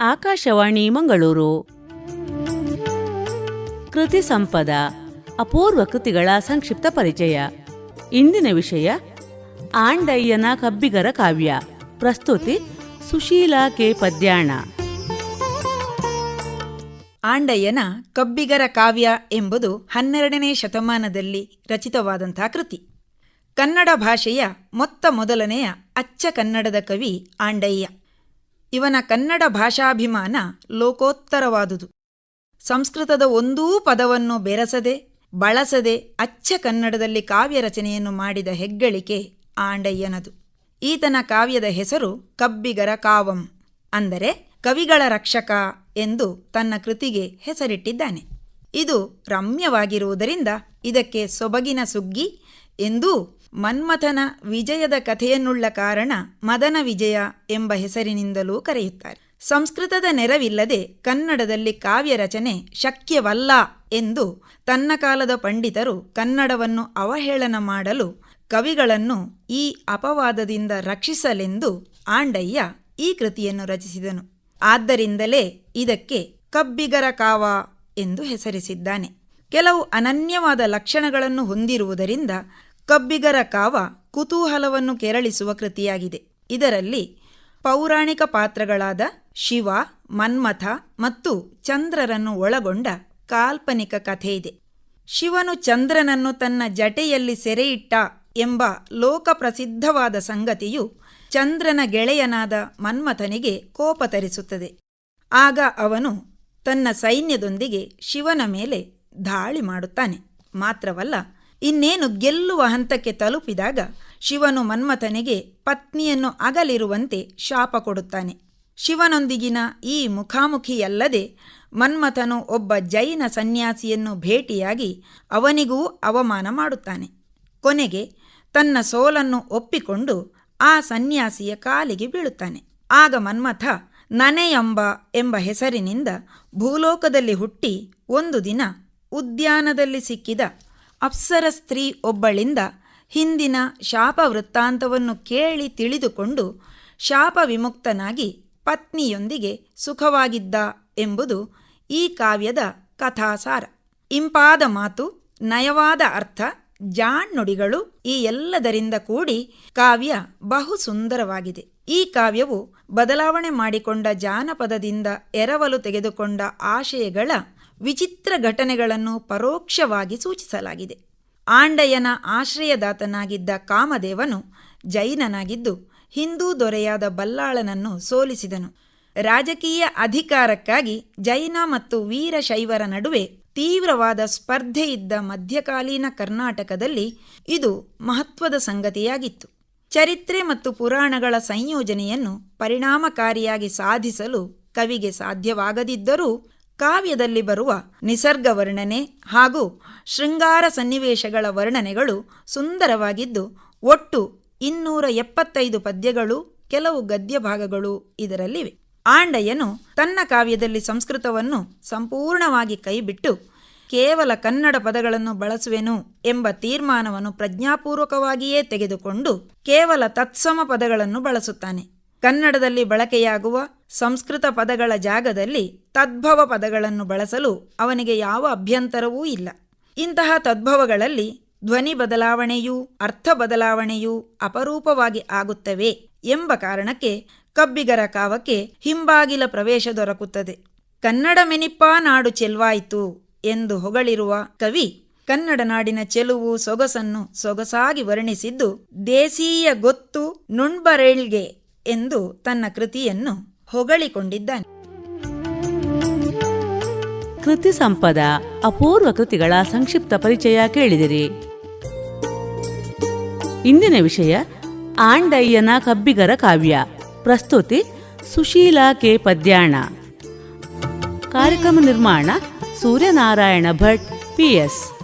ಆಕಾಶವಾಣಿ ಮಂಗಳೂರು. ಕೃತಿ ಸಂಪದ, ಅಪೂರ್ವ ಕೃತಿಗಳ ಸಂಕ್ಷಿಪ್ತ ಪರಿಚಯ. ಇಂದಿನ ವಿಷಯ, ಆಂಡಯ್ಯನ ಕಬ್ಬಿಗರ ಕಾವ್ಯ. ಪ್ರಸ್ತುತಿ, ಸುಶೀಲಾ ಕೆ. ಪದ್ಯಾಣ. ಆಂಡಯ್ಯನ ಕಬ್ಬಿಗರ ಕಾವ್ಯ ಎಂಬುದು ಹನ್ನೆರಡನೇ ಶತಮಾನದಲ್ಲಿ ರಚಿತವಾದಂಥ ಕೃತಿ. ಕನ್ನಡ ಭಾಷೆಯ ಮೊತ್ತ ಮೊದಲನೆಯ ಅಚ್ಚ ಕನ್ನಡದ ಕವಿ ಆಂಡಯ್ಯ. ಇವನ ಕನ್ನಡ ಭಾಷಾಭಿಮಾನ ಲೋಕೋತ್ತರವಾದುದು. ಸಂಸ್ಕೃತದ ಒಂದೂ ಪದವನ್ನು ಬೆರಸದೆ, ಬಳಸದೆ ಅಚ್ಚ ಕನ್ನಡದಲ್ಲಿ ಕಾವ್ಯ ರಚನೆಯನ್ನು ಮಾಡಿದ ಹೆಗ್ಗಳಿಕೆ ಆಂಡಯ್ಯನದು. ಈತನ ಕಾವ್ಯದ ಹೆಸರು ಕಬ್ಬಿಗರ ಕಾವಂ, ಅಂದರೆ ಕವಿಗಳ ರಕ್ಷಕ ಎಂದು ತನ್ನ ಕೃತಿಗೆ ಹೆಸರಿಟ್ಟಿದ್ದಾನೆ. ಇದು ರಮ್ಯವಾಗಿರುವುದರಿಂದ ಇದಕ್ಕೆ ಸೊಬಗಿನ ಸುಗ್ಗಿ ಎಂದೂ ಮನ್ಮಥನ ವಿಜಯದ ಕಥೆಯನ್ನುಳ್ಳ ಕಾರಣ ಮದನ ವಿಜಯ ಎಂಬ ಹೆಸರಿನಿಂದಲೂ ಕರೆಯುತ್ತಾರೆ. ಸಂಸ್ಕೃತದ ನೆರವಿಲ್ಲದೆ ಕನ್ನಡದಲ್ಲಿ ಕಾವ್ಯ ರಚನೆ ಶಕ್ಯವಲ್ಲ ಎಂದು ತನ್ನ ಕಾಲದ ಪಂಡಿತರು ಕನ್ನಡವನ್ನು ಅವಹೇಳನ ಮಾಡಲು ಕವಿಗಳನ್ನು ಈ ಅಪವಾದದಿಂದ ರಕ್ಷಿಸಲೆಂದು ಆಂಡಯ್ಯ ಈ ಕೃತಿಯನ್ನು ರಚಿಸಿದನು. ಆದ್ದರಿಂದಲೇ ಇದಕ್ಕೆ ಕಬ್ಬಿಗರ ಕಾವ ಎಂದು ಹೆಸರಿಸಿದ್ದಾನೆ. ಕೆಲವು ಅನನ್ಯವಾದ ಲಕ್ಷಣಗಳನ್ನು ಹೊಂದಿರುವುದರಿಂದ ಕಬ್ಬಿಗರ ಕಾವ ಕುತೂಹಲವನ್ನು ಕೆರಳಿಸುವ ಕೃತಿಯಾಗಿದೆ. ಇದರಲ್ಲಿ ಪೌರಾಣಿಕ ಪಾತ್ರಗಳಾದ ಶಿವ, ಮನ್ಮಥ ಮತ್ತು ಚಂದ್ರರನ್ನು ಒಳಗೊಂಡ ಕಾಲ್ಪನಿಕ ಕಥೆಯಿದೆ ಶಿವನು ಚಂದ್ರನನ್ನು ತನ್ನ ಜಟೆಯಲ್ಲಿ ಸೆರೆಯಿಟ್ಟ ಎಂಬ ಲೋಕಪ್ರಸಿದ್ಧವಾದ ಸಂಗತಿಯು ಚಂದ್ರನ ಗೆಳೆಯನಾದ ಮನ್ಮಥನಿಗೆ ಕೋಪ ತರಿಸುತ್ತದೆ. ಆಗ ಅವನು ತನ್ನ ಸೈನ್ಯದೊಂದಿಗೆ ಶಿವನ ಮೇಲೆ ದಾಳಿ ಮಾಡುತ್ತಾನೆ. ಮಾತ್ರವಲ್ಲ ಇನ್ನೇನು ಗೆಲ್ಲುವ ಹಂತಕ್ಕೆ ತಲುಪಿದಾಗ ಶಿವನು ಮನ್ಮಥನಿಗೆ ಪತ್ನಿಯನ್ನು ಅಗಲಿರುವಂತೆ ಶಾಪ ಕೊಡುತ್ತಾನೆ. ಶಿವನೊಂದಿಗಿನ ಈ ಮುಖಾಮುಖಿಯಲ್ಲದೆ ಮನ್ಮಥನು ಒಬ್ಬ ಜೈನ ಸನ್ಯಾಸಿಯನ್ನು ಭೇಟಿಯಾಗಿ ಅವನಿಗೂ ಅವಮಾನ ಮಾಡುತ್ತಾನೆ. ಕೊನೆಗೆ ತನ್ನ ಸೋಲನ್ನು ಒಪ್ಪಿಕೊಂಡು ಆ ಸನ್ಯಾಸಿಯ ಕಾಲಿಗೆ ಬೀಳುತ್ತಾನೆ. ಆಗ ಮನ್ಮಥ, ನನೆಯಂಬ ಎಂಬ ಹೆಸರಿನಿಂದ ಭೂಲೋಕದಲ್ಲಿ ಹುಟ್ಟಿ ಒಂದು ದಿನ ಉದ್ಯಾನದಲ್ಲಿ ಸಿಕ್ಕಿದ ಅಪ್ಸರ ಸ್ತ್ರೀ ಒಬ್ಬಳಿಂದ ಹಿಂದಿನ ಶಾಪ ವೃತ್ತಾಂತವನ್ನು ಕೇಳಿ ತಿಳಿದುಕೊಂಡು ಶಾಪ ವಿಮುಕ್ತನಾಗಿ ಪತ್ನಿಯೊಂದಿಗೆ ಸುಖವಾಗಿದ್ದ ಎಂಬುದು ಈ ಕಾವ್ಯದ ಕಥಾಸಾರ. ಇಂಪಾದ ಮಾತು, ನಯವಾದ ಅರ್ಥ ಜಾಣ್ನುಡಿಗಳು ಈ ಎಲ್ಲದರಿಂದ ಕೂಡಿ ಕಾವ್ಯ ಬಹು ಸುಂದರವಾಗಿದೆ. ಈ ಕಾವ್ಯವು ಬದಲಾವಣೆ ಮಾಡಿಕೊಂಡ ಜಾನಪದದಿಂದ ಎರವಲು ತೆಗೆದುಕೊಂಡ ಆಶಯಗಳ ವಿಚಿತ್ರ ಘಟನೆಗಳನ್ನು ಪರೋಕ್ಷವಾಗಿ ಸೂಚಿಸಲಾಗಿದೆ. ಆಂಡಯ್ಯನ ಆಶ್ರಯದಾತನಾಗಿದ್ದ ಕಾಮದೇವನು ಜೈನನಾಗಿದ್ದು, ಹಿಂದೂ ದೊರೆಯಾದ ಬಲ್ಲಾಳನನ್ನು ಸೋಲಿಸಿದನು. ರಾಜಕೀಯ ಅಧಿಕಾರಕ್ಕಾಗಿ ಜೈನ ಮತ್ತು ವೀರಶೈವರ ನಡುವೆ ತೀವ್ರವಾದ ಸ್ಪರ್ಧೆಯಿದ್ದ ಮಧ್ಯಕಾಲೀನ ಕರ್ನಾಟಕದಲ್ಲಿ ಇದು ಮಹತ್ವದ ಸಂಗತಿಯಾಗಿತ್ತು. ಚರಿತ್ರೆ ಮತ್ತು ಪುರಾಣಗಳ ಸಂಯೋಜನೆಯನ್ನು ಪರಿಣಾಮಕಾರಿಯಾಗಿ ಸಾಧಿಸಲು ಕವಿಗೆ ಸಾಧ್ಯವಾಗದಿದ್ದರೂ ಕಾವ್ಯದಲ್ಲಿ ಬರುವ ನಿಸರ್ಗ ವರ್ಣನೆ ಹಾಗೂ ಶೃಂಗಾರ ಸನ್ನಿವೇಶಗಳ ವರ್ಣನೆಗಳು ಸುಂದರವಾಗಿದ್ದು, ಒಟ್ಟು ಇನ್ನೂರ ಎಪ್ಪತ್ತೈದು ಪದ್ಯಗಳು, ಕೆಲವು ಗದ್ಯ ಭಾಗಗಳು ಇದರಲ್ಲಿವೆ. ಆಂಡಯ್ಯನು ತನ್ನ ಕಾವ್ಯದಲ್ಲಿ ಸಂಸ್ಕೃತವನ್ನು ಸಂಪೂರ್ಣವಾಗಿ ಕೈಬಿಟ್ಟು, ಕೇವಲ ಕನ್ನಡ ಪದಗಳನ್ನು ಬಳಸುವೆನು ಎಂಬ ತೀರ್ಮಾನವನ್ನು ಪ್ರಜ್ಞಾಪೂರ್ವಕವಾಗಿಯೇ ತೆಗೆದುಕೊಂಡು ಕೇವಲ ತತ್ಸಮ ಪದಗಳನ್ನು ಬಳಸುತ್ತಾನೆ. ಕನ್ನಡದಲ್ಲಿ ಬಳಕೆಯಾಗುವ ಸಂಸ್ಕೃತ ಪದಗಳ ಜಾಗದಲ್ಲಿ ತದ್ಭವ ಪದಗಳನ್ನು ಬಳಸಲು ಅವನಿಗೆ ಯಾವ ಅಭ್ಯಂತರವೂ ಇಲ್ಲ. ಇಂತಹ ತದ್ಭವಗಳಲ್ಲಿ ಧ್ವನಿ ಬದಲಾವಣೆಯೂ ಅರ್ಥ ಬದಲಾವಣೆಯೂ ಅಪರೂಪವಾಗಿ ಆಗುತ್ತವೆ ಎಂಬ ಕಾರಣಕ್ಕೆ ಕಬ್ಬಿಗರ ಕಾವಕ್ಕೆ ಹಿಂಬಾಗಿಲ ಪ್ರವೇಶ ದೊರಕುತ್ತದೆ. ಕನ್ನಡ ಮೆನಿಪ್ಪಾ ನಾಡು ಚೆಲ್ವಾಯಿತು ಎಂದು ಹೊಗಳಿರುವ ಕವಿ ಕನ್ನಡ ನಾಡಿನ ಚೆಲುವು ಸೊಗಸನ್ನು ಸೊಗಸಾಗಿ ವರ್ಣಿಸಿದ್ದು ದೇಸೀಯ ಗೊತ್ತು ನುಣ್ಬರೇಳ್ಗೆ ಎಂದು ತನ್ನ ಕೃತಿಯನ್ನು ಹೊಗಳಿಕೊಂಡಿದ್ದಾನೆ. ಕೃತಿ ಸಂಪದ ಅಪೂರ್ವ ಕೃತಿಗಳ ಸಂಕ್ಷಿಪ್ತ ಪರಿಚಯ ಕೇಳಿದಿರಿ. ಇಂದಿನ ವಿಷಯ ಆಂಡಯ್ಯನ ಕಬ್ಬಿಗರ ಕಾವ್ಯ. ಪ್ರಸ್ತುತಿ ಸುಶೀಲಾ ಕೆ. ಪದ್ಯಾಣ. ಕಾರ್ಯಕ್ರಮ ನಿರ್ಮಾಣ ಸೂರ್ಯನಾರಾಯಣ ಭಟ್ ಪಿಎಸ್